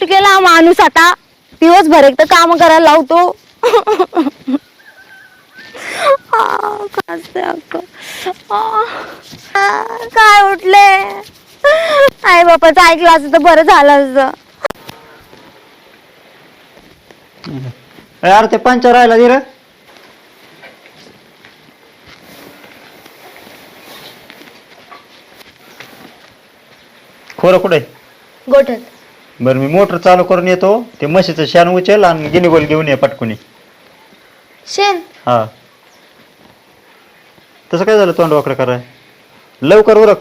गेला हा माणूस आता दिवसभर एक तर काम करायला लावतो. काय उठले? आई बापाचं ऐकलं असतं तर बरं झालं असतं. यार ते पंचर राहिला धीर खोरं कुठे गोठत बरं मी मोटर चालू करून येतो. ते म्हशीचं शान उचल आणि गिनी गोल घेऊन ये पटकुनी. शेण? हा. तसं काय झालं तोंड वाकडं कराय लवकर उरक.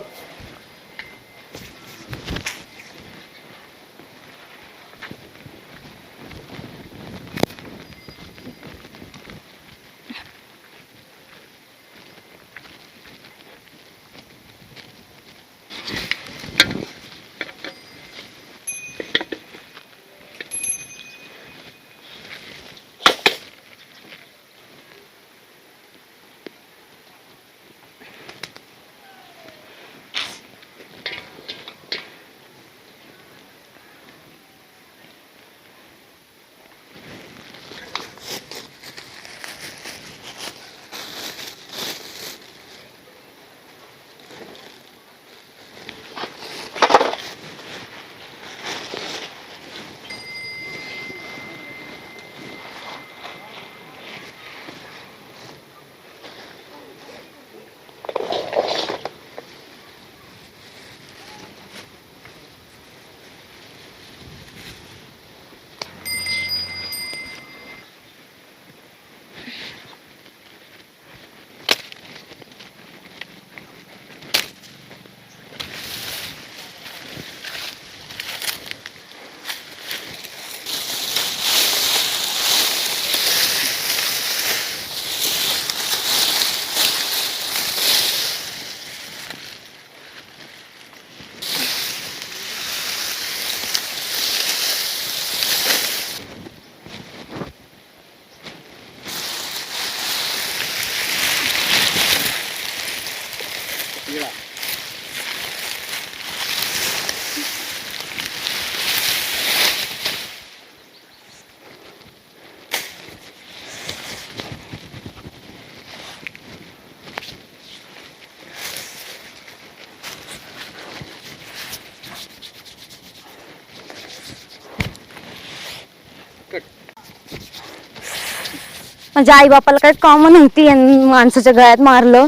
माझ्या आई बापाला काय कॉमन होती माणसाच्या गळ्यात मारलं.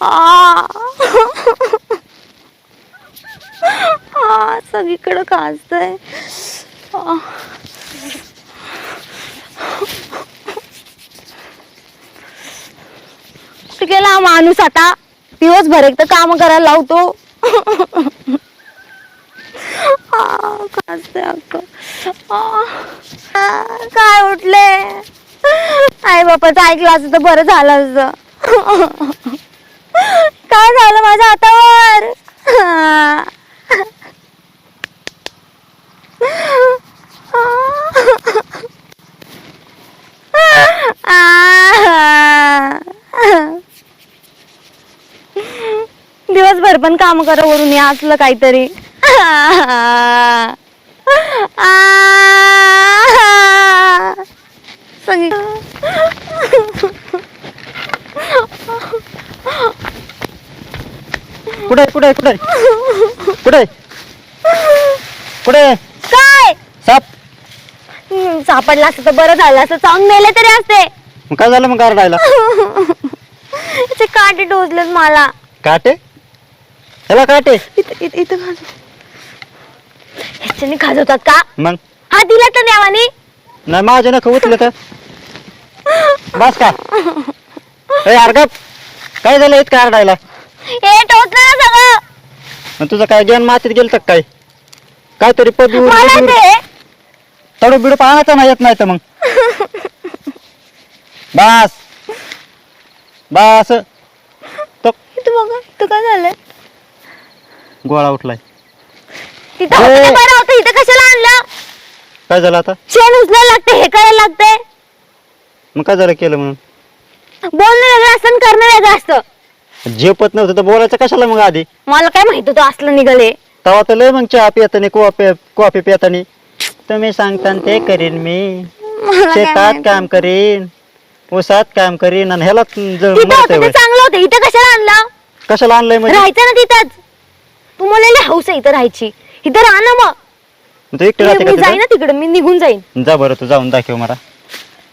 आ हा सगळीकडं खाजतंय. कुठे गेला माणूस आता? दिवसभर एक तर काम करायला लावतो. खाजतंय अक्क. काय उठले? आई बापाचं ऐकलं असं तर बरं झालं असतं. काय झालं माझ्या हातावर. दिवसभर पण काम करा वरून या असलं काहीतरी. आ कुठे कुठे कुठे? कुठे? कुठे? काय? साप. हम्म, सापडला असतं तर बरं झालं असतं. चांग मेले तरी असते. मग काय झालं मग गारडायला ते काटे टोचलेत मला. काटे? ह्याला काटे. इथं इथं इथं ह्याच्याने खाजवतात का? मग? हा दिला तर देवानी. नाही माझ्या नख उचलं तर बस का? ए यार गप काय झालं इतकं आरडायला हे टोचलं ना सगळं. मग तुझं काय ज्ञान मातीत गेलं तर काय? काहीतरी पदवी मला ते तडू बिडू पाहण्याचं नाही येत नाही तर मग. बस. बस. तो बघा काय झालंय? गोळा उठलाय. तिथं होतं ते ए. बरं होतं इथं कशाला आणलं? काय झालं आता? शेण उचलायला लागते हे करायला लागतंय. मग काय झालं केलं म्हणून? बोलणं वेगळं असतं आणि करणं वेगळं असतं. झेपत नव्हतं तर बोलायचं कशाला मग आधी? मला काय माहीत होतं असलं निघाले. तेव्हा तर लय मग चहा पितानी कॉफी कॉफी पितानी तुम्ही सांगता ते करीन मी. मला काय शेतात माहिती. काम करीन ऊसात काम करीन आणि ह्याला ज- तिथं मरतंय होतं वय. ते चांगलं होतं इथं कशाला आणलं? कशाला आणलंय म्हणजे? राहायचं ना तिथंच. तुम्हाला लय हौस आहे इथं राहायची. इथं राहा ना मग. तू एकटी राहते मी का जाईन ना तिकडे मी निघून जाईन? जा बरं तू जाऊन दाखव मला.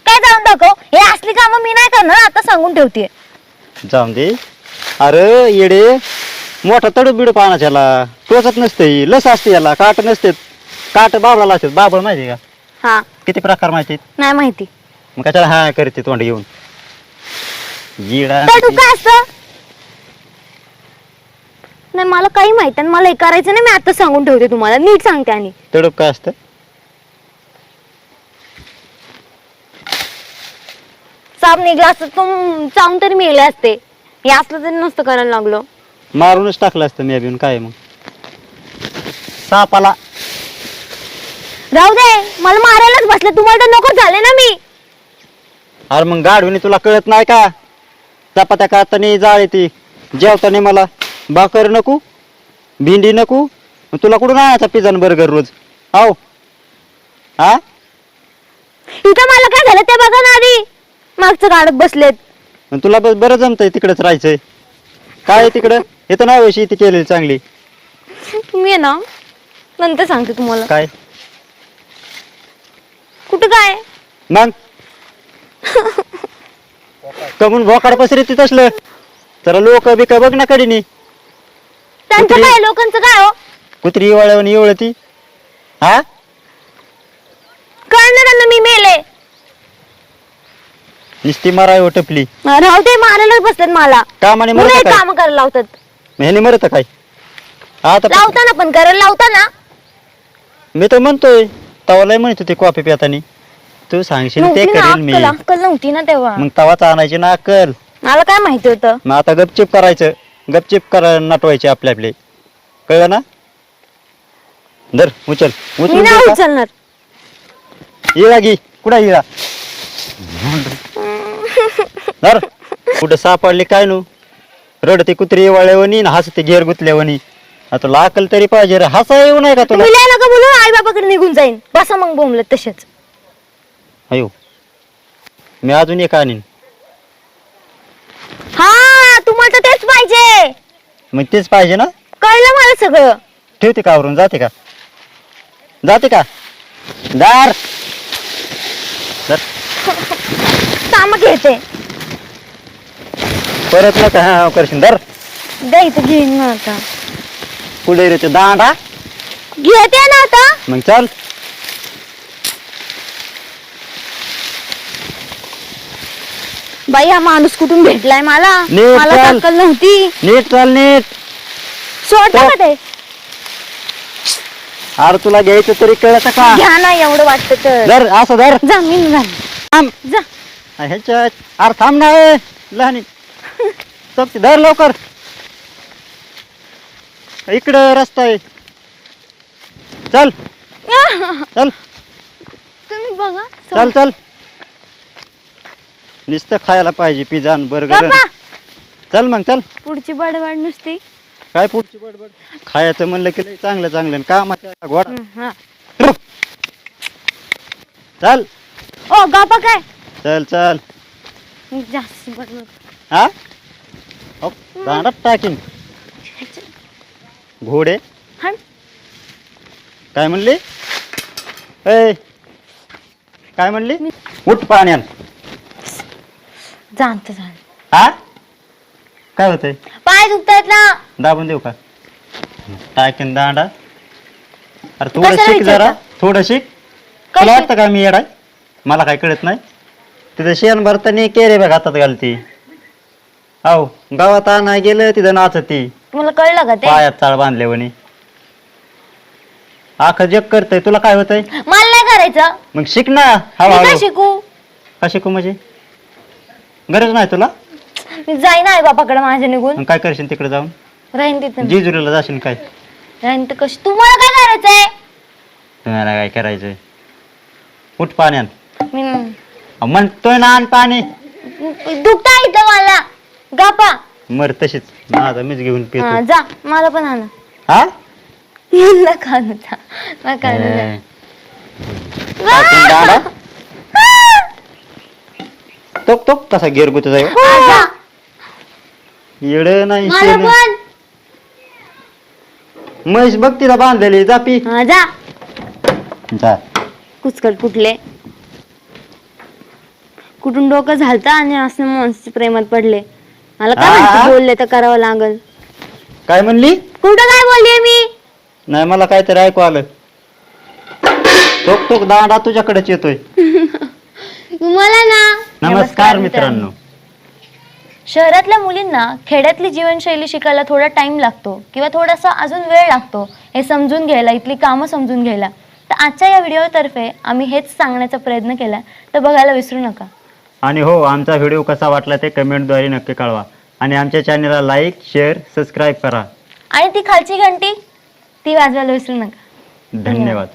काय जाऊन दाखव? हे असली कामं मी नाही करणार आता सांगून ठेवते जाऊन दे. अरे येडे मोठा तडू बिडू पाहण्यात याला. टोचत नसते ही, लस असते याला काट नसते. काट बाबळाला असते. बाबळ माहिती का? हा. किती प्रकार माहिती नाही माहिती. मग कशाला हा करते तोंड घेऊन? जिडा तर तू काय असतं? नाही मला काही माहीत आणि मला हे करायचं नाही मी आता सांगून ठेवते तुम्हाला. नीट सांगते आणि. तडूप काय असतं? साप निघला असतं चावून तरी मिळले असते. हे असलं तरी नसतं करायला लागलो. मारूनच टाकलं असतं मी अभिन काय मग? सापाला. राहू दे मला मारायलाच बसले तुम्हाला तर नको झाले ना मी. अरे मग गाढवणी तुला कळत नाही का? चपात्या कातानी जाळ ती जेवताना मला. भाकर नको भेंडी नको मग तुला कुठून आणायचा पिझ्झा बर्गर रोज? आहो हा इथं मला काय झालं ते बघा ना आधी. मागचं काढत बसलेत. मग तुला ब- बरं जमतंय तिकडेच राहायचंय. काय आहे तिकडं? हे तर नाही शेती केलेली चांगली. तुम्ही आहे ना नंतर सांगते तुम्हाला. काय? कुठं काय? मग? कमून भोकाड पसरी ती तसलं तर लोक बिक बघ ना कडीनी त्यांचं. काय लोकांचं काय हो? कुत्री इवाळ्यावर इवळ ती? हा? कळणार त्यांना मी मेले. नुसती मराय टपली. राहू दे मारायलाच बसलेत मला. कामाने मरत काय काम करायला लावतात. ह्याने मरत काय? आता लावताना पण करायला लावताना. मी तर म्हणतोय तवाला म्हणत होती कॉफी पितानी तू सांगशील ते नव्हती ना करेल मी. अक्कल अक्कल नव्हती ना तेव्हा. मग तवाच आणायची ना अक्कल. मला काय माहिती होतं? मग आता गपचिप करायचं. गपचिप करा नटवायचे आपले आपले. कळलं ना? धर उचल. मी नाही का? उचलणार. इळा घे कुठं इळा धर. कुठं सापडली काय नु? रडते कुत्री वाळेवणी ना हसते घेर गुतल्यावणी आता तुला अक्कल तरी पाहिजे रे. हसा येऊ नये का तुला? लय नका बोलू आई बाबाकडे निघून जाईन. बसा मग बोंबलत तसेच अयो. मी अजून एक आणीन. हा तुम्हाला तर तेच पाहिजे. मग तेच पाहिजे ना? कळलं मला सगळं. ठेवते का आवरून? जाते का? जाते का? दार. धर. काम घेते. परत नका हा हा करशील दर द्या इथं घेईन ना आता. पुढे रे ते दांडा. घेते ना आता. मग चल. बाई हा माणूस कुठून भेटलाय मला? नीट मला चाल. अक्कल नव्हती. नीट चल नीट. सोडता का ते अरे तुला घ्यायचं तरी कळत का? घ्या ना एवढं वाटतं तर. धर असं धर. जा मी निघाली थांब. जा. ह्याच्या अरे थांब ना ए, लहान चौकती धर लवकर. इकडं रस्ता आहे. चल. चल. तुम्ही बघा. चल चल. नुसतं खायला पाहिजे पिझ्झा बर्गर. बाबा. चल मग चल. पुढची बडबड नुसती. काय पुढची बडबड? खायचं म्हणलं की लय चांगलं चांगलं आणि कामाच्या घोडा. हं, हा. चल. ओ गापा काय? चल चल. जास्त बडबड. हा? हो, दांडात टाकीन. घोडे? काय म्हणली? ए काय म्हणली? उठ पाण्यात जाणतं जाण हा? काय होतंय? पाय दुखतायत ना. दाबून देऊ का? टाकीन दांडा. अरे थोडं कशाला शिक जरा? थोडं शिक. तुला? वाटतं का मी येडाय? मला काय कळत नाही. तिथं शेण भरताना केरे बघ हातात घालती. हो गावात आणाय गेलं तिथं नाचती. मला कळलं का ते? पायात चाळ बांधले म्हणे. आख जग करतय तुला काय होतंय? मला नाही करायचं. मग शिक ना मी काय हळूहळू शिकू? का शिकू म्हणजे? गरज नाही तुला? मी जाईन आई बापाकडे माझ्या निघून. मग काय करशील तिकडे जाऊन? राहीन तिथं जेजुरीला जाशील काय? राहीन तर कशी? तुम्हाला काय करायचंय? तुम्हाला काय करायचंय? उठ पाण्यात. मी अहो, म्हणतोय ना आण पाणी. दुखता इथं मला. गापा मर तशीच. माझा मीच घेऊन हा, पितो. जा मला पण आणा. हा? नका आणू जा. नका आणू जा. टाकीन कसा गिरगुत जाईल येड नाही मला शेण. पण. म्हैस बघ तिला बांधलेली जा पी. हा, जा. जा. कुचकट कुठले कुठून डोकं झालतं आणि असं माणसाच्या प्रेमात पडले. मला काय? माहिती बोलले तर करावं लागल. काय म्हणली? कुठं काय बोलले मी? नाही मला काहीतरी ऐकू आलं. तोक तोक दांडा तुझ्याकडेच येतोय. मला ना. नमस्कार मित्रांनो. शहरातल्या मुलींना खेड्यातली जीवनशैली शिकायला थोडा टाइम लागतो किंवा थोडासा अजून वेळ लागतो हे समजून घ्यायला इथली कामं समजून घ्यायला. तर आजच्या या व्हिडिओतर्फे आम्ही हेच सांगण्याचा प्रयत्न केला. तर बघायला विसरू नका. आणि हो आमचा व्हिडिओ कसा वाटला ते कमेंटद्वारे नक्की कळवा. आणि आमच्या चॅनलला लाईक शेअर सबस्क्राईब करा. आणि ती खालची घंटी ती वाजवायला विसरू नका. धन्यवाद.